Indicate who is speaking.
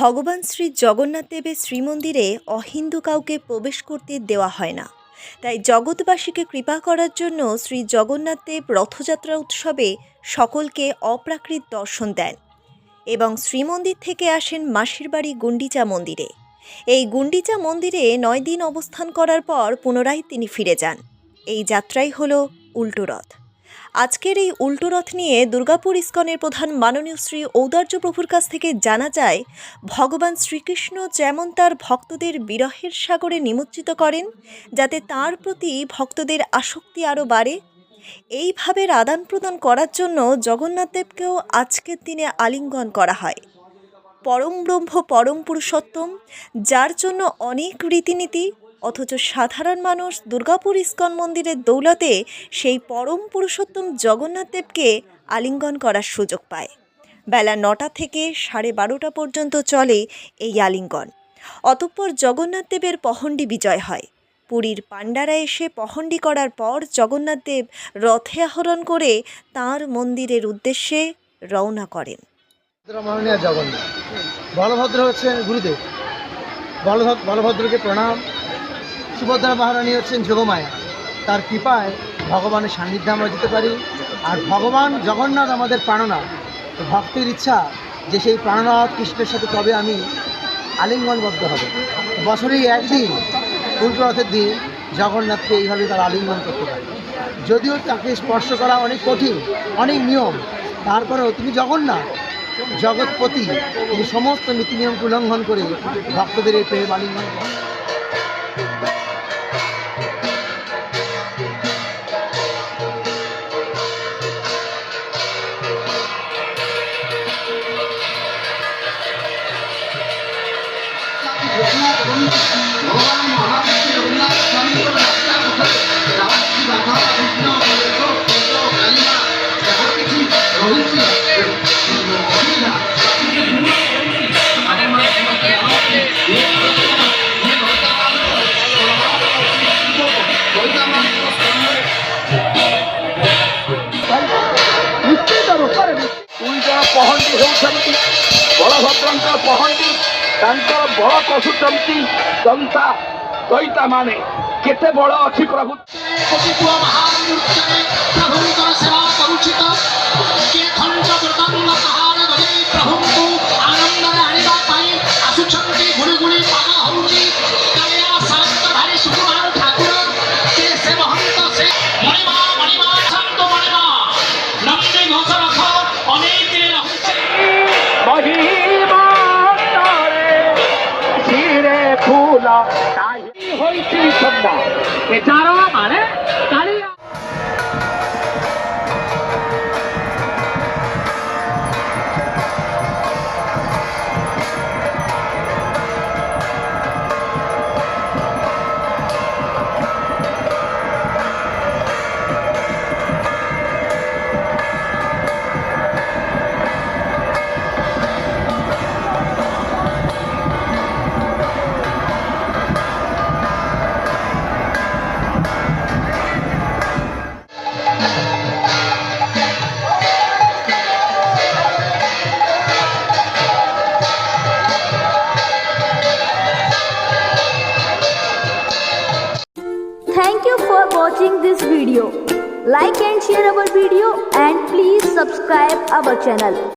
Speaker 1: ভগবান শ্রী জগন্নাথ দেবের শ্রীমন্দিরে অহিন্দু কাউকে প্রবেশ করতে দেওয়া হয় না। তাই জগৎবাসীকে কৃপা করার জন্য শ্রী জগন্নাথ দেব রথযাত্রা উৎসবে সকলকে অপ্রাকৃত দর্শন দেন এবং শ্রীমন্দির থেকে আসেন মাসির বাড়ি গুন্ডিচা মন্দিরে। এই গুন্ডিচা মন্দিরে নয় দিন অবস্থান করার পর পুনরায় তিনি ফিরে যান। এই যাত্রাই হলো উল্টো রথ। আজকের এই উল্টো রথ নিয়ে দুর্গাপুর ইস্কনের প্রধান মাননীয় শ্রী ঔদার্য প্রভুর কাছ থেকে জানা যায়, ভগবান শ্রীকৃষ্ণ যেমন তার ভক্তদের বিরহের সাগরে নিমজ্জিত করেন, যাতে তার প্রতি ভক্তদের আসক্তি আরও বাড়ে। এইভাবে আদান প্রদান করার জন্য জগন্নাথদেবকেও আজকের দিনে আলিঙ্গন করা হয়। পরম ব্রহ্ম, পরম পুরুষোত্তম, যার জন্য অনেক রীতিনীতি অথচ সাধারণ মানুষ দুর্গাপুর ইস্কন মন্দিরের দৌলতে সেই পরম পুরুষোত্তম জগন্নাথ দেবকে আলিঙ্গন করার সুযোগ পায়। বেলা নটা থেকে সাড়ে বারোটা পর্যন্ত চলে এই আলিঙ্গন। অতঃপর জগন্নাথ দেবের পহণ্ডি বিজয় হয়। পুরীর পাণ্ডারা এসে পহণ্ডি করার পর জগন্নাথ দেব রথে আহরণ করে তাঁর মন্দিরের উদ্দেশ্যে রওনা করেন।
Speaker 2: জগন্নাথ। বলভদ্র হচ্ছেন গুরুদেব। বলভদ্র বলভদ্রকে প্রণাম। সুভদ্রা মহারানী হচ্ছেন যোগমায়া। তার কৃপায় ভগবানের সান্নিধ্যে আমরা যেতে পারি। আর ভগবান জগন্নাথ আমাদের প্রাণনাথ। ভক্তের ইচ্ছা যে সেই প্রাণনাথ কৃষ্ণের সাথে তবে আমি আলিঙ্গনবদ্ধ হবে। বছরেই একদিন উল্টো রথের দিন জগন্নাথকে এইভাবে তারা আলিঙ্গন করতে পারে। যদিও তাকে স্পর্শ করা অনেক কঠিন, অনেক নিয়ম, তারপরেও তিনি জগন্নাথ, জগৎপতি। তিনি সমস্ত নীতি নিয়মকে উল্লঙ্ঘন করে ভক্তদের এই প্রেম আলিঙ্গন ନିଶ୍ଚିତ
Speaker 3: ରୂପରେ ଦୁଇ ଜଣ ହେଉଛନ୍ତି ବଳଭଦ୍ରଙ୍କର ପହଣ୍ଡି ତାଙ୍କର ବଳ କଷୁଛନ୍ତି ଜନତା ଦଇତାମାନେ କେତେ ବଡ଼ ଅଛି ପ୍ରଭୁ না তাই হইতে
Speaker 4: সন্ধ্যা এ যারা মানে
Speaker 5: Thank you for watching this video. Like and share our video and please subscribe our channel.